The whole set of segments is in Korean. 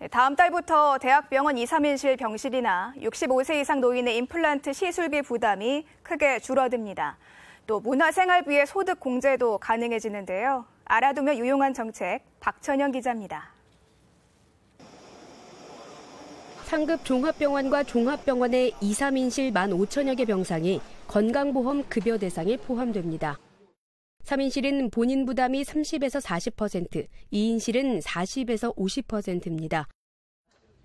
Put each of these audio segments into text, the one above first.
네, 다음 달부터 대학병원 2, 3인실 병실이나 65세 이상 노인의 임플란트 시술비 부담이 크게 줄어듭니다. 또 문화생활비의 소득 공제도 가능해지는데요. 알아두면 유용한 정책, 박천영 기자입니다. 상급 종합병원과 종합병원의 2, 3인실 1만 5천여 개 병상이 건강보험 급여 대상에 포함됩니다. 3인실은 본인 부담이 30에서 40%, 2인실은 40에서 50%입니다.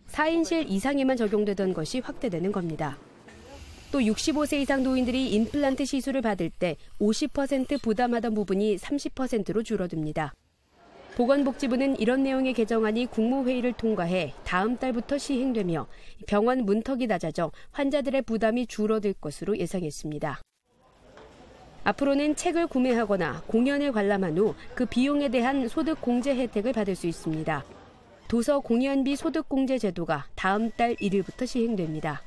4인실 이상에만 적용되던 것이 확대되는 겁니다. 또 65세 이상 노인들이 임플란트 시술을 받을 때 50% 부담하던 부분이 30%로 줄어듭니다. 보건복지부는 이런 내용의 개정안이 국무회의를 통과해 다음 달부터 시행되며 병원 문턱이 낮아져 환자들의 부담이 줄어들 것으로 예상했습니다. 앞으로는 책을 구매하거나 공연을 관람한 후 그 비용에 대한 소득 공제 혜택을 받을 수 있습니다. 도서 공연비 소득 공제 제도가 다음 달 1일부터 시행됩니다.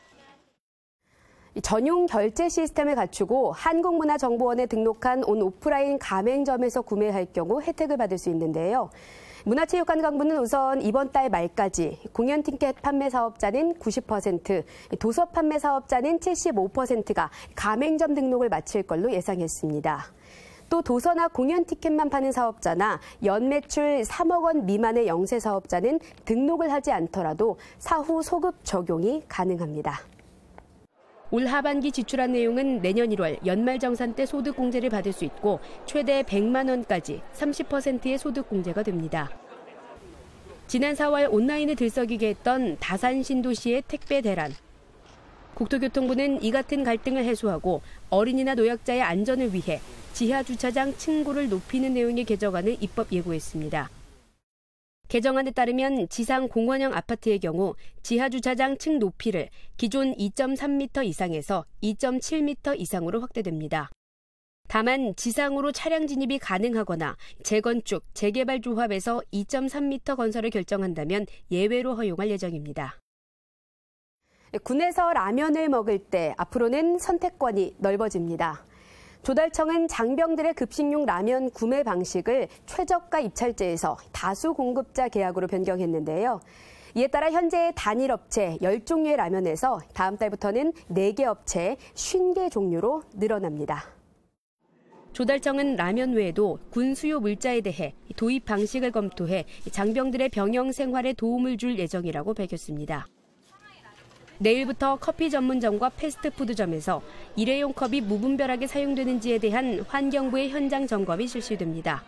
전용 결제 시스템을 갖추고 한국문화정보원에 등록한 온 오프라인 가맹점에서 구매할 경우 혜택을 받을 수 있는데요. 문화체육관광부는 우선 이번 달 말까지 공연 티켓 판매 사업자는 90%, 도서 판매 사업자는 75%가 가맹점 등록을 마칠 걸로 예상했습니다. 또 도서나 공연 티켓만 파는 사업자나 연매출 3억 원 미만의 영세 사업자는 등록을 하지 않더라도 사후 소급 적용이 가능합니다. 올 하반기 지출한 내용은 내년 1월 연말정산 때 소득공제를 받을 수 있고 최대 100만 원까지 30%의 소득공제가 됩니다. 지난 4월 온라인을 들썩이게 했던 다산 신도시의 택배 대란. 국토교통부는 이 같은 갈등을 해소하고 어린이나 노약자의 안전을 위해 지하 주차장 층고를 높이는 내용의 개정안을 입법 예고했습니다. 개정안에 따르면 지상 공원형 아파트의 경우 지하 주차장 층 높이를 기존 2.3m 이상에서 2.7m 이상으로 확대됩니다. 다만 지상으로 차량 진입이 가능하거나 재건축, 재개발 조합에서 2.3m 건설을 결정한다면 예외로 허용할 예정입니다. 군에서 라면을 먹을 때 앞으로는 선택권이 넓어집니다. 조달청은 장병들의 급식용 라면 구매 방식을 최저가 입찰제에서 다수 공급자 계약으로 변경했는데요. 이에 따라 현재 단일 업체 10종류의 라면에서 다음 달부터는 4개 업체 50개 종류로 늘어납니다. 조달청은 라면 외에도 군 수요 물자에 대해 도입 방식을 검토해 장병들의 병영 생활에 도움을 줄 예정이라고 밝혔습니다. 내일부터 커피 전문점과 패스트푸드점에서 일회용 컵이 무분별하게 사용되는지에 대한 환경부의 현장 점검이 실시됩니다.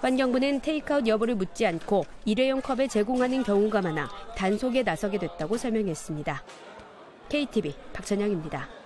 환경부는 테이크아웃 여부를 묻지 않고 일회용 컵을 제공하는 경우가 많아 단속에 나서게 됐다고 설명했습니다. KTV 박천영입니다.